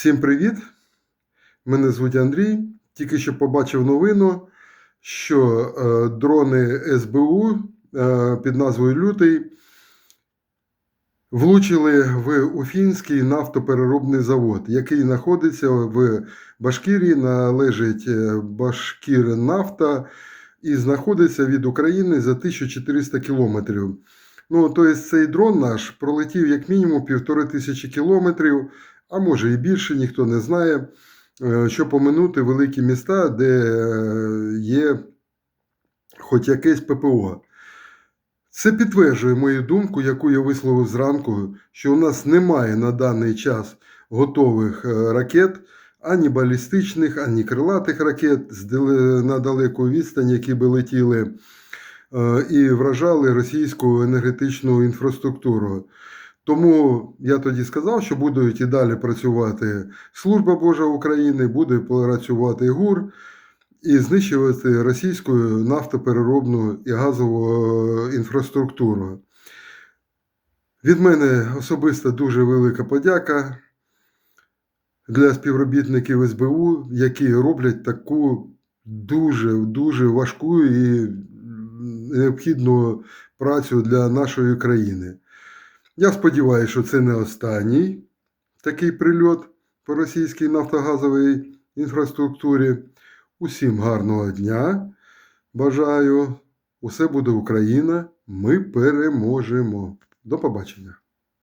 Всім привіт! Мене звуть Андрій. Тільки що побачив новину, що е, дрони СБУ е, під назвою Лютий влучили в Уфінський нафтопереробний завод, який знаходиться в Башкірії, належить е, Башкірнафта і знаходиться від України за 1400 кілометрів. Ну, тобто цей дрон наш пролетів як мінімум півтори тисячі кілометрів, а може і більше, ніхто не знає, е, щоб поминути великі міста, де е, є хоч якесь ППО. Це підтверджує мою думку, яку я висловив зранку, що у нас немає на даний час готових е, ракет, ані балістичних, ані крилатих ракет на далеку відстань, які би летіли і вражали російську енергетичну інфраструктуру. Тому я тоді сказав, що будуть і далі працювати Служба Божа України, буде працювати ГУР і знищувати російську нафтопереробну і газову е, інфраструктуру. Від мене особисто дуже велика подяка для співробітників СБУ, які роблять таку дуже дуже важку і необхідну працю для нашої країни. Я сподіваюся, що це не останній такий прильот по російській нафтогазовій інфраструктурі. Усім гарного дня. Бажаю. Усе буде Україна. Ми переможемо. До побачення.